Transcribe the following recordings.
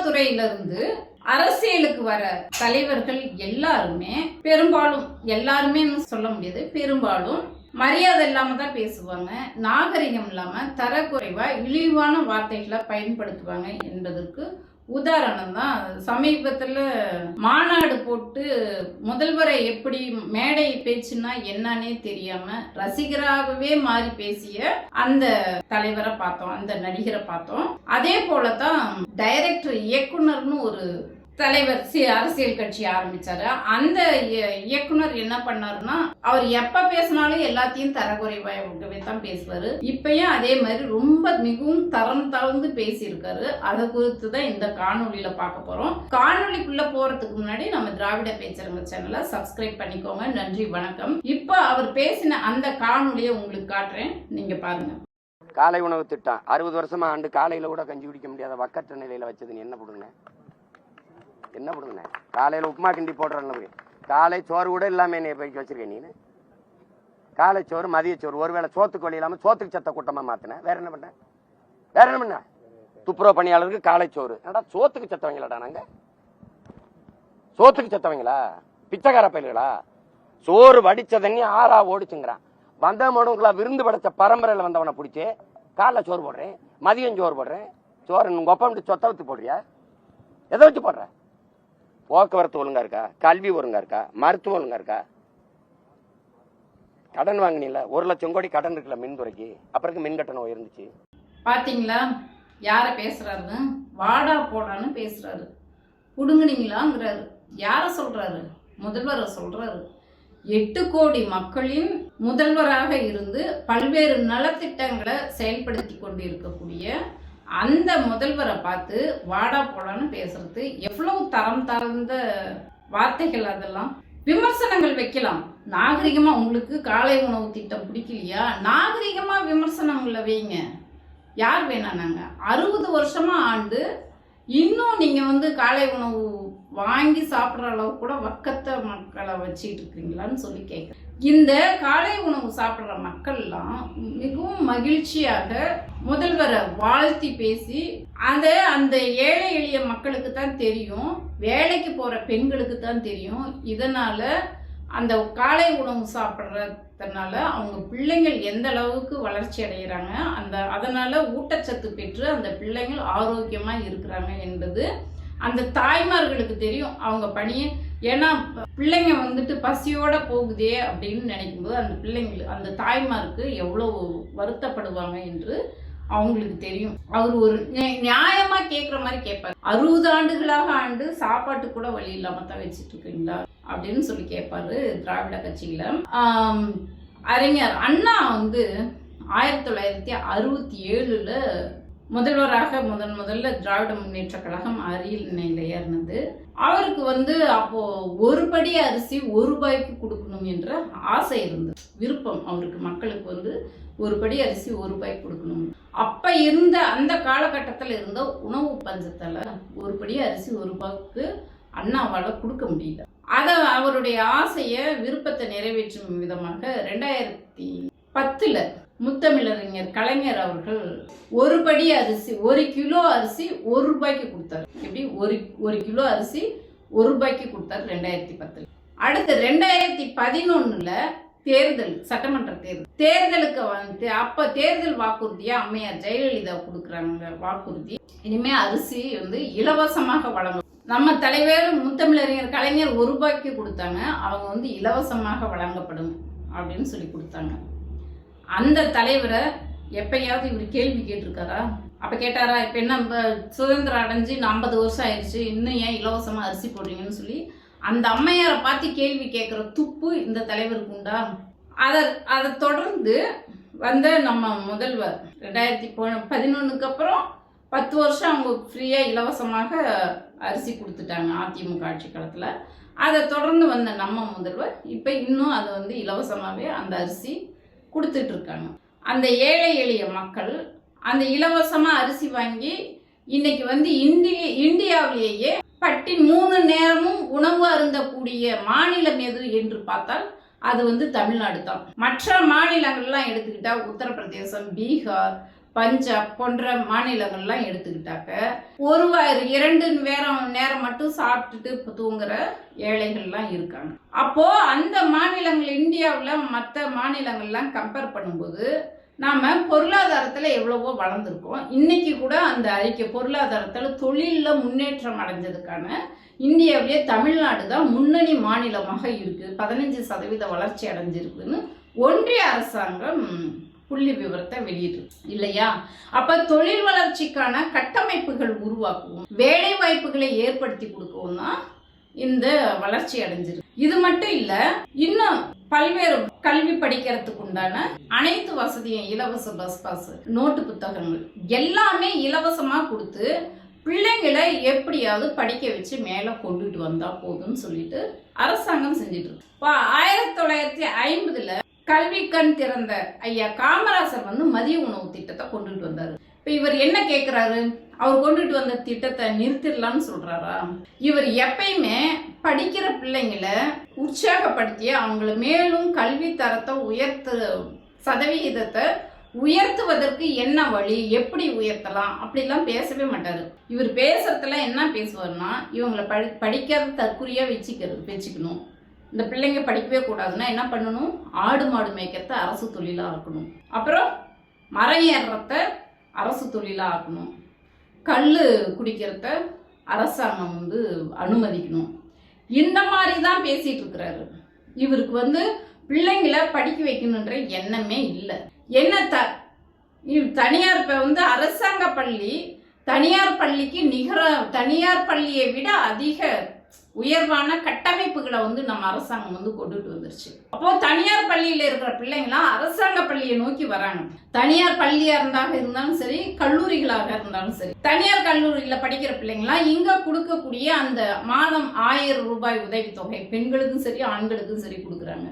துறையிலிருந்து அரசியலுக்கு வர தலைவர்கள் எல்லாருமே பெரும்பாலும் எல்லாருமே சொல்ல முடியாது பெரும்பாலும் மரியாதை இல்லாம தான் பேசுவாங்க. நாகரிகம் இல்லாம தரக்குறைவா இழிவான வார்த்தைகளை பயன்படுத்துவாங்க என்பதற்கு உதாரணம் தான். சமீபத்தில் மாநாடு போட்டு முதல்வரை எப்படி மேடை பேச்சுன்னா என்னன்னே தெரியாம ரசிகராகவே மாறி பேசிய அந்த தலைவரை பார்த்தோம் அந்த நடிகரை பார்த்தோம். அதே போல தான் டைரக்டர் இயக்குனர்னு ஒரு தலைவர் அரசியல் கட்சி ஆரம்பிச்சாரு. அந்த இயக்குனர் என்ன பண்ணாருன்னா அவர் எப்ப பேசினாலும் எல்லாத்தையும் தரக்குறைவாகவே தான் பேசுவாரு. இப்பயும் அதே மாதிரி ரொம்ப மிகவும் தரம் தாழ்ந்து பேசியிருக்காரு. அதை குறித்து தான் இந்த காணொலியில பார்க்க போறோம். காணொலிக்குள்ள போறதுக்கு முன்னாடி நம்ம திராவிட பேச்சரங்க சேனலை சப்ஸ்கிரைப் பண்ணிக்கோங்க. நன்றி வணக்கம். இப்போ அவர் பேசின அந்த காணொலியை உங்களுக்கு காட்டுறேன். நீங்க பாருங்க. காலை உணவு திட்டம். அறுபது வருஷமா ஆண்டு காலையில கூட கஞ்சி குடிக்க முடியாத வக்கற்ற நிலையில வச்சது என்ன பண்ணுங்க என்ன பண்ணுங்க காலையில உப்புமா கிண்டி போடுறேன் காலை சோறு கூட இல்லாம என்னை போய் வச்சிருக்க நீ காலை சோறு மதிய சோறு ஒருவேளை சோத்துக்கு வழி இல்லாம சோத்துக்கு சத்த கூட்டமா மாத்தின. வேற என்ன பண்ண? வேற என்ன பண்ண? துப்புரவு பணியாளருக்கு காலை சோறு. ஏடா சோத்துக்கு சத்தவங்களாடா நாங்க? சோத்துக்கு சத்தவங்களா பிச்சைக்கார பயில்களா? சோறு வடிச்ச தண்ணி ஆறா ஓடிச்சுங்கிறான். வந்த மனுங்களா விருந்து படைச்ச பரம்பரையில வந்தவனை பிடிச்சி காலைல சோறு போடுறேன் மதியம் சோறு போடுறேன். சோறு உங்கள் ஒப்பம் சொத்த வச்சு போடுறியா? எதை வச்சு போடுற? போக்குவரத்து ஒழுங்கா இருக்கா? கல்வி ஒழுங்கா இருக்கா? மருத்துவம் ஒழுங்கா இருக்கா? கடன் வாங்கினீங்கள ஒரு லட்சம் கோடி கடன் இருக்குல்ல மின்துறைக்கு? அப்புறம் மின் கட்டணம் உயர்ந்துச்சு? பாத்தீங்களா? யார பேசுறாருன்னு? வாடா போடான்னு பேசுறாரு. புடுங்குனீங்களாங்கிறாரு. யார சொல்றாரு? முதல்வரை சொல்றாரு. எட்டு கோடி மக்களின் முதல்வராக இருந்து பல்வேறு நலத்திட்டங்களை செயல்படுத்தி கொண்டு இருக்கக்கூடிய அந்த முதல்வரை பார்த்து வாடா போடான்னு பேசுறது. எவ்வளவு தரம் தாழ்ந்த வார்த்தைகள் அதெல்லாம். விமர்சனங்கள் வைக்கலாம். நாகரிகமா உங்களுக்கு காலை உணவு திட்டம் பிடிக்கலையா? நாகரிகமா விமர்சனங்களை வைங்க. யார் வேணானாங்க அறுபது வருஷமா ஆண்டு இன்னும் நீங்க வந்து காலை உணவு வாங்கி சாப்பிட்ற அளவு கூட வக்கத்தை மக்களை வச்சுட்டு இருக்கீங்களான்னு சொல்லி கேட்குறேன் இந்த காலை உணவு சாப்பிட்ற மக்கள்லாம் மிகவும் மகிழ்ச்சியாக முதல்வரை வாழ்த்தி பேசி அந்த அந்த ஏழை எளிய மக்களுக்கு தான் தெரியும் வேலைக்கு போகிற பெண்களுக்கு தான் தெரியும். இதனால் அந்த காலை உணவு சாப்பிட்றதுனால அவங்க பிள்ளைங்கள் எந்த அளவுக்கு வளர்ச்சி அடைகிறாங்க அந்த அதனால் ஊட்டச்சத்து பெற்று அந்த பிள்ளைங்கள் ஆரோக்கியமாக இருக்கிறாங்க என்பது அந்த தாய்மார்களுக்கு தெரியும். அவங்க பணியை ஏன்னா பிள்ளைங்க வந்துட்டு பசியோட போகுதே அப்படின்னு நினைக்கும்போது அந்த பிள்ளைங்களுக்கு அந்த தாய்மாருக்கு எவ்வளவு வருத்தப்படுவாங்க என்று அவங்களுக்கு தெரியும். அவர் ஒரு நியாயமா கேட்குற மாதிரி கேட்பாரு அறுபது ஆண்டுகளாக ஆண்டு சாப்பாட்டு கூட வழி இல்லாம தான் வச்சுட்டு இருக்கீங்களா அப்படின்னு சொல்லி கேட்பாரு திராவிட கட்சியில. அறிஞர் அண்ணா வந்து ஆயிரத்தி தொள்ளாயிரத்தி அறுபத்தி ஏழுல முதல்வராக முதன் முதல்ல திராவிட முன்னேற்ற கழகம் அரியணையில் ஏறினது. அவருக்கு வந்து அப்போ ஒரு படி அரிசி ஒரு ரூபாய்க்கு கொடுக்கணும் என்ற ஆசை இருந்தது. விருப்பம் அவருக்கு. மக்களுக்கு வந்து ஒரு படி அரிசி ஒரு ரூபாய்க்கு கொடுக்கணும். அப்ப இருந்த அந்த காலகட்டத்தில் இருந்த உணவு பஞ்சத்தில் ஒரு படி அரிசி ஒரு ரூபாய்க்கு அண்ணாவால் கொடுக்க முடியல. அதை அவருடைய ஆசையை விருப்பத்தை நிறைவேற்றும் விதமாக ரெண்டாயிரத்தி பத்தில் முத்தமிழறிஞர் கலைஞர் அவர்கள் ஒரு படி அரிசி ஒரு கிலோ அரிசி ஒரு ரூபாய்க்கு கொடுத்தாரு. எப்படி? ஒரு ஒரு கிலோ அரிசி ஒரு ரூபாய்க்கு கொடுத்தாரு ரெண்டாயிரத்தி பத்தில். அடுத்து ரெண்டாயிரத்தி பதினொன்னுல தேர்தல் சட்டமன்ற தேர்தல். தேர்தலுக்கு வந்து அப்ப தேர்தல் வாக்குறுதியா அம்மையார் ஜெயலலிதா கொடுக்குறாங்க வாக்குறுதி. இனிமே அரிசி வந்து இலவசமாக வழங்கும் நம்ம தலைவர் முத்தமிழறிஞர் கலைஞர் ஒரு ரூபாய்க்கு கொடுத்தாங்க அவங்க வந்து இலவசமாக வழங்கப்படும் அப்படின்னு சொல்லி கொடுத்தாங்க. அந்த தலைவரை எப்பயாவது இவர் கேள்வி கேட்டிருக்காரா? அப்போ கேட்டாரா இப்போ என்ன சுதந்திரம் அடைஞ்சு ஐம்பது வருஷம் ஆயிடுச்சு இன்னும் ஏன் இலவசமாக அரிசி போடுறீங்கன்னு சொல்லி அந்த அம்மையாரை பார்த்து கேள்வி கேட்குற துப்பு இந்த தலைவருக்கு உண்டா? அதை அதை தொடர்ந்து வந்த நம்ம முதல்வர் ரெண்டாயிரத்தி பதினொன்றுக்கு அப்புறம் பத்து வருஷம் அவங்க ஃப்ரீயாக இலவசமாக அரிசி கொடுத்துட்டாங்க அதிமுக ஆட்சி காலத்தில். அதை தொடர்ந்து வந்த நம்ம முதல்வர் இப்போ இன்னும் அதை வந்து இலவசமாகவே அந்த அரிசி கொடுத்துட்ருக்காங்க. அந்த ஏழை எளிய மக்கள் அந்த இலவசமாக அரிசி வாங்கி இன்னைக்கு வந்து இந்திய இந்தியாவிலேயே பட்டி மூணு நேரமும் உணவு அருந்தக்கூடிய மாநிலம் எது என்று பார்த்தால் அது வந்து தமிழ்நாடு தான். மற்ற மாநிலங்கள்லாம் எடுத்துக்கிட்டால் உத்தரப்பிரதேசம் பீகார் பஞ்சாப் போன்ற மாநிலங்கள்லாம் எடுத்துக்கிட்டாக்க ஒரு வா- இரண்டு நேரம் நேரம் மட்டும் சாப்பிட்டுட்டு தூங்குற ஏழைகள்லாம் இருக்காங்க. அப்போ அந்த மாநிலங்கள் இந்தியாவில் மற்ற மாநிலங்கள்லாம் கம்பேர் பண்ணும்போது நாம் பொருளாதாரத்தில் எவ்வளவோ வளர்ந்துருக்கோம். இன்னைக்கு கூட அந்த அறிக்கை பொருளாதாரத்தில் தொழிலில் முன்னேற்றம் அடைஞ்சதுக்கான இந்தியாவிலேயே தமிழ்நாடு தான் முன்னணி மாநிலமாக இருக்குது பதினஞ்சு சதவீத வளர்ச்சி அடைஞ்சிருக்குன்னு ஒன்றிய அரசாங்கம் புள்ளி விவரத்தை வெளியிட்டு இல்லையா? அப்ப தொழில் வளர்ச்சிக்கான கட்டமைப்புகள் உருவாக்குவோம். வேலை வாய்ப்புகளை ஏற்படுத்தி கொடுக்கவும் தான் இந்த வளர்ச்சி அடைஞ்சிருக்கு. இது மட்டும் இல்ல இன்னும் பல்வேறு கல்வி படிக்கிறதுக்கு உண்டான அனைத்து வசதியும் இலவச பஸ் பாஸ் நோட்டு புத்தகங்கள் எல்லாமே இலவசமா கொடுத்து பிள்ளைங்களை எப்படியாவது படிக்க வச்சு மேலே கொண்டுட்டு வந்தா போதும்னு சொல்லிட்டு அரசாங்கம் செஞ்சுட்டு இருக்கு. இப்போ ஆயிரத்தி தொள்ளாயிரத்தி ஐம்பதுல கல்வி கண் திறந்த ஐயா காமராசர் வந்து மதிய உணவு திட்டத்தை கொண்டுட்டு வந்தாரு. இப்போ இவர் என்ன கேட்குறாரு அவர் கொண்டுட்டு வந்த திட்டத்தை நிறுத்திடலாம்னு சொல்றாரா? இவர் எப்பயுமே படிக்கிற பிள்ளைங்களை உற்சாகப்படுத்தி அவங்களை மேலும் கல்வி தரத்தை உயர்த்து சதவிகிதத்தை உயர்த்துவதற்கு என்ன வழி எப்படி உயர்த்தலாம்? அப்படிலாம் பேசவே மாட்டாரு. இவர் பேசுறதுல என்ன பேசுவார்னா இவங்களை படி படிக்காத தற்குறியா வச்சுக்கிறது வச்சுக்கணும். இந்த பிள்ளைங்க படிக்கவே கூடாதுன்னா என்ன பண்ணணும்? ஆடு மாடு மேய்க்கிறத அரசு தொழிலாக ஆக்கணும். அப்புறம் மரம் ஏறுறத அரசு தொழிலாக ஆக்கணும். கல் குடிக்கிறத அரசாங்கம் வந்து அனுமதிக்கணும். இந்த மாதிரி தான் பேசிகிட்டு இருக்கிறாரு. இவருக்கு வந்து பிள்ளைங்களை படிக்க வைக்கணுன்ற எண்ணமே இல்லை. என்ன த இவ் தனியார் இப்போ வந்து அரசாங்க பள்ளி தனியார் பள்ளிக்கு நிகர தனியார் பள்ளியை விட அதிக உயர்வான கட்டமைப்புகளை வந்து நம்ம அரசாங்கம் வந்து கொண்டுட்டு வந்துருச்சு. அப்போ தனியார் பள்ளியில இருக்கிற பிள்ளைங்களாம் அரசாங்க பள்ளியை நோக்கி வராங்க. தனியார் பள்ளியா இருந்தாக இருந்தாலும் சரி கல்லூரிகளாக இருந்தாலும் சரி. தனியார் கல்லூரியில படிக்கிற பிள்ளைங்களாம் இங்க கொடுக்கக்கூடிய அந்த மாதம் ஆயிரம் ரூபாய் உதவித்தொகை பெண்களுக்கும் சரி ஆண்களுக்கும் சரி கொடுக்குறாங்க.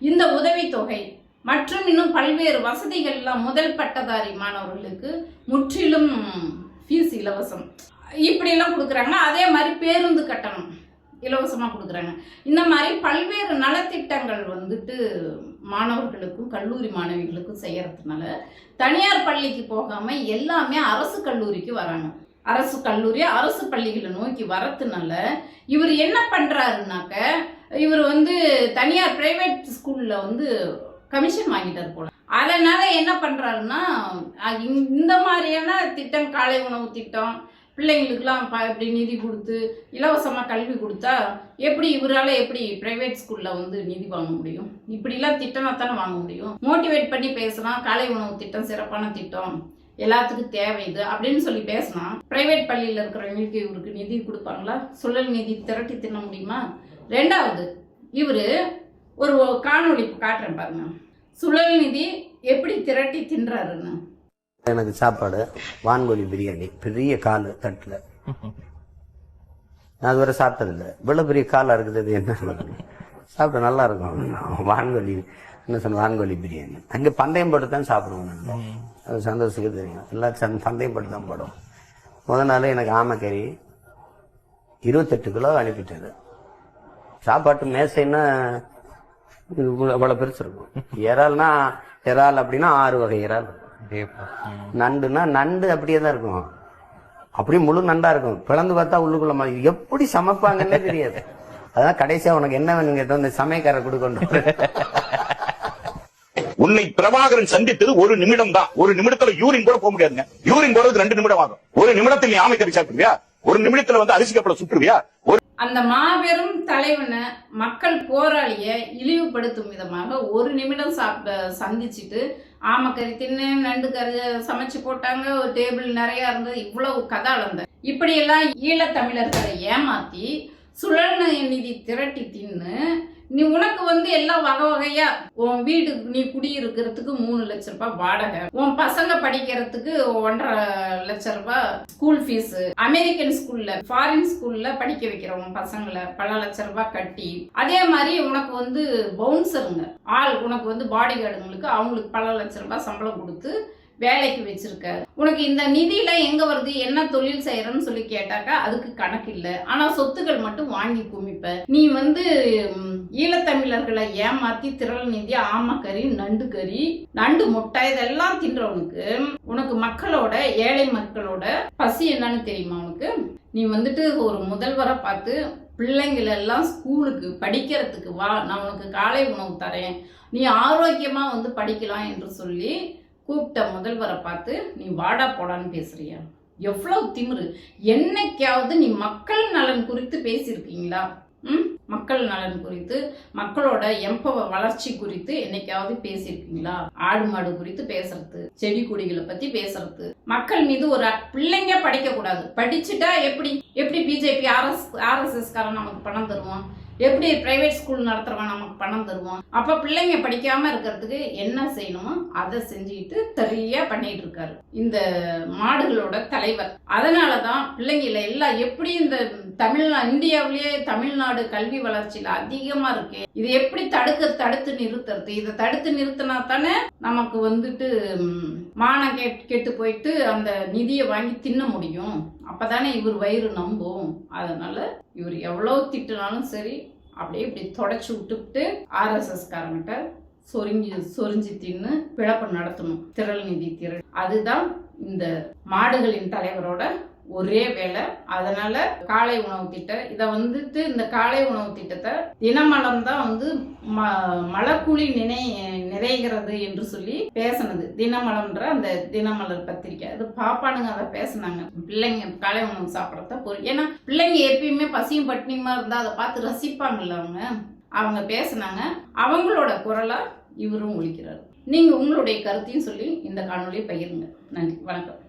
இந்த உதவித்தொகை மற்றும் இன்னும் பல்வேறு வசதிகள்லாம் முதல் பட்டதாரி மாணவர்களுக்கு முற்றிலும் ஃபீஸ் இலவசம். இப்படியெல்லாம் கொடுக்குறாங்க. அதே மாதிரி பேருந்து கட்டணம். இலவசமாக கொடுக்குறாங்க. இந்த மாதிரி பல்வேறு நலத்திட்டங்கள் வந்துட்டு மாணவர்களுக்கும் கல்லூரி மாணவிகளுக்கும் செய்கிறதுனால தனியார் பள்ளிக்கு போகாமல் எல்லாமே அரசு கல்லூரிக்கு வராங்க. அரசு கல்லூரி அரசு பள்ளிகளை நோக்கி வரதுனால இவர் என்ன பண்ணுறாருனாக்க இவர் வந்து தனியார் பிரைவேட் ஸ்கூலில் வந்து கமிஷன் வாங்கிட்டார் போல. அதனால் என்ன பண்ணுறாருன்னா இந்த மாதிரியான திட்டம் காலை உணவு திட்டம் பிள்ளைங்களுக்குலாம் ப இப்படி நிதி கொடுத்து இலவசமாக கல்வி கொடுத்தா எப்படி இவரால் எப்படி ப்ரைவேட் ஸ்கூலில் வந்து நிதி வாங்க முடியும்? இப்படிலாம் திட்டமாக தானே வாங்க முடியும்? மோட்டிவேட் பண்ணி பேசலாம் காலை உணவு திட்டம் சிறப்பான திட்டம் எல்லாத்துக்கும் தேவை இது அப்படின்னு சொல்லி பேசினா பிரைவேட் பள்ளியில் இருக்கிறவங்களுக்கு இவருக்கு நிதி கொடுப்பாங்களா? சுழல் நிதி திரட்டி தின்ன முடியுமா? ரெண்டாவது இவர் ஒரு காணொளி காட்டுறேன் பாருங்க. சுழல் நிதி எப்படி திரட்டி தின்றாருன்னு. எனக்கு சாப்பாடு வான்கோழி பிரியாணி பெரிய கால் தட்டில். நான் அதுவரை சாப்பிட்டதில்லை. இவ்வளோ பெரிய காலாக இருக்குது அது என்ன சொல்றது? சாப்பிட நல்லா இருக்கும். வான்கோழி என்ன சொன்ன வான்கோழி பிரியாணி. அங்கே பந்தயம் போட்டு தான் சாப்பிடுவோம் நாங்கள் அது சந்தோஷத்துக்கு தெரியும். எல்லாம் சந் பந்தயம் போட்டு தான் போடுவோம். முதல் நாள் எனக்கு ஆமைக்கறி இருபத்தெட்டு கிலோ அனுப்பிட்டாரு சாப்பாட்டு மேசைன்னா இவ்வளோ அவ்வளோ பெருசு இருக்கும். இறால்னா இறால் அப்படின்னா ஆறு வகை இறால் இருக்கும். நண்டுனா நண்டு அப்படியே தான் இருக்கும். அப்படியே முழு நண்டா இருக்கும். பிளந்து பார்த்தா உள்ளுக்குள்ள மாதிரி. எப்படி சமைப்பாங்கன்னே தெரியாது. அதான் கடைசியா உனக்கு என்ன வேணும் கேட்டோம் இந்த சமயக்காரர் கொடுக்கணும். உன்னை பிரபாகரன் சந்தித்தது ஒரு நிமிடம் தான். ஒரு நிமிடத்துல யூரின் கூட போக முடியாதுங்க. யூரின் போறதுக்கு ரெண்டு நிமிடம் ஆகும். ஒரு நிமிடத்தில் நீ ஆமைக்கறி சாப்பிடுவியா? ஒரு நிமிடத்துல வந்து அரிசி கப்பலை சுற்றுவியா ஒரு அந்த மாபெரும் தலைவனை மக்கள் போராளியை இழிவுபடுத்தும் விதமாக ஒரு நிமிடம் சாப்பிட சந்திச்சுட்டு ஆமக்கறி தின்னு நண்டு கறி சமைச்சு போட்டாங்க ஒரு டேபிள் நிறையா இருந்தது இவ்வளவு கதை அளந்த. இப்படியெல்லாம் ஈழத்தமிழர்களை ஏமாற்றி சுழல் நிதி திரட்டி தின்னு நீ உனக்கு வந்து எல்லாம் வகை வகையா உன் வீடு நீ குடியிருக்கிறதுக்கு மூணு லட்ச ரூபாய் வாடகை. உன் பசங்க படிக்கிறதுக்கு ஒன்றரை லட்ச ரூபாய் ஸ்கூல் ஃபீஸ் அமெரிக்கன் ஸ்கூல்ல ஃபாரின் ஸ்கூல்ல படிக்க வைக்கிற உன் பசங்களை பல லட்ச ரூபாய் கட்டி அதே மாதிரி உனக்கு வந்து பவுன்சருங்க ஆள் உனக்கு வந்து பாடி கார்டுங்களுக்கு அவங்களுக்கு பல லட்ச ரூபாய் சம்பளம் கொடுத்து வேலைக்கு வச்சிருக்க. உனக்கு இந்த நிதியில எங்க வருது என்ன தொழில் செய்யறன்னு சொல்லி கேட்டாக்கா அதுக்கு கணக்கு இல்லை. ஆனா சொத்துக்கள் மட்டும் வாங்கி குமிப்ப நீ வந்து ஈழத்தமிழர்களை ஏமாத்தி திரள் நிதி ஆமக்கறி நண்டு கறி நண்டு முட்டை இதெல்லாம் தின்றவனுக்கு உனக்கு மக்களோட ஏழை மக்களோட பசி என்னன்னு தெரியுமா உனக்கு? நீ வந்துட்டு ஒரு முதல்வரை பார்த்து பிள்ளைங்கள எல்லாம் ஸ்கூலுக்கு படிக்கிறதுக்கு வா நான் உனக்கு காலை உணவு தரேன். நீ ஆரோக்கியமா வந்து படிக்கலாம் என்று சொல்லி கூப்பிட்ட முதல்வரை பார்த்து நீ வாடா போடான்னு பேசுறியா? எவ்வளவு திமிரு. என்னைக்காவது நீ மக்கள் நலன் குறித்து பேசியிருக்கீங்களா? ம்? மக்கள் நலன் குறித்து மக்களோட எம்பவ வளர்ச்சி குறித்து என்னைக்காவது பேசியிருக்கீங்களா? ஆடு மாடு குறித்து பேசுறது செடி கொடிகளை பத்தி பேசுறது. மக்கள் மீது ஒரு பிள்ளைங்க படிக்க கூடாது படிச்சுட்டா எப்படி? எப்படி பிஜேபி ஆர்எஸ் ஆர்எஸ்எஸ் காரன் நமக்கு பணம் தருவான்? எப்படி பிரைவேட் ஸ்கூல் நடத்துறவன் நமக்கு பணம் தருவான்? அப்ப பிள்ளைங்க படிக்காம இருக்கிறதுக்கு என்ன செய்யணுமோ அதை செஞ்சுக்கிட்டு சரியா பண்ணிட்டு இருக்காரு. இந்த மாடுகளோட தலைவர். அதனாலதான் பிள்ளைங்கள எல்லாம் எப்படி இந்த தமிழ்நா இந்தியாவிலேயே தமிழ்நாடு கல்வி வளர்ச்சியில அதிகமா இருக்கு. இது எப்படி தடுக்க தடுத்து நிறுத்துறது? இதை தடுத்து நிறுத்தினா தானே நமக்கு வந்துட்டு மானம் கெட் கெட்டு போயிட்டு அந்த நிதியை வாங்கி தின்ன முடியும். அப்பதானே இவர் வயிறு நம்பும். அதனால இவர் எவ்வளவு திட்டுனாலும் சரி அப்படியே இப்படி தொடச்சி விட்டுவிட்டு ஆர்எஸ்எஸ் காரங்கிட்ட சொரிஞ்சு சொரிஞ்சு தின்னு பிழப்பு நடத்தணும். திரள் நிதி திரள். அதுதான் இந்த மாடுகளின் தலைவரோட ஒரே வேலை. அதனால காலை உணவு திட்டம். இதை வந்துட்டு இந்த காலை உணவு திட்டத்தை தினமலம் தான் வந்து ம மலக்குழி நினை நிறைகிறது என்று சொல்லி பேசினது. தினமலம்ன்ற அந்த தினமலர் பத்திரிக்கை. அது பாப்பானுங்க அதை பேசினாங்க. பிள்ளைங்க காலை உணவு சாப்பிட்றத பொருள் ஏன்னா பிள்ளைங்க எப்பயுமே பசியும் பட்டினியுமா இருந்தால் அதை பார்த்து ரசிப்பாங்கல்ல அவங்க. அவங்க பேசினாங்க. அவங்களோட குரலா இவரும் ஒழிக்கிறார். நீங்க உங்களுடைய கருத்தையும் சொல்லி இந்த காணொலியை பகிருங்க. நன்றி. வணக்கம்.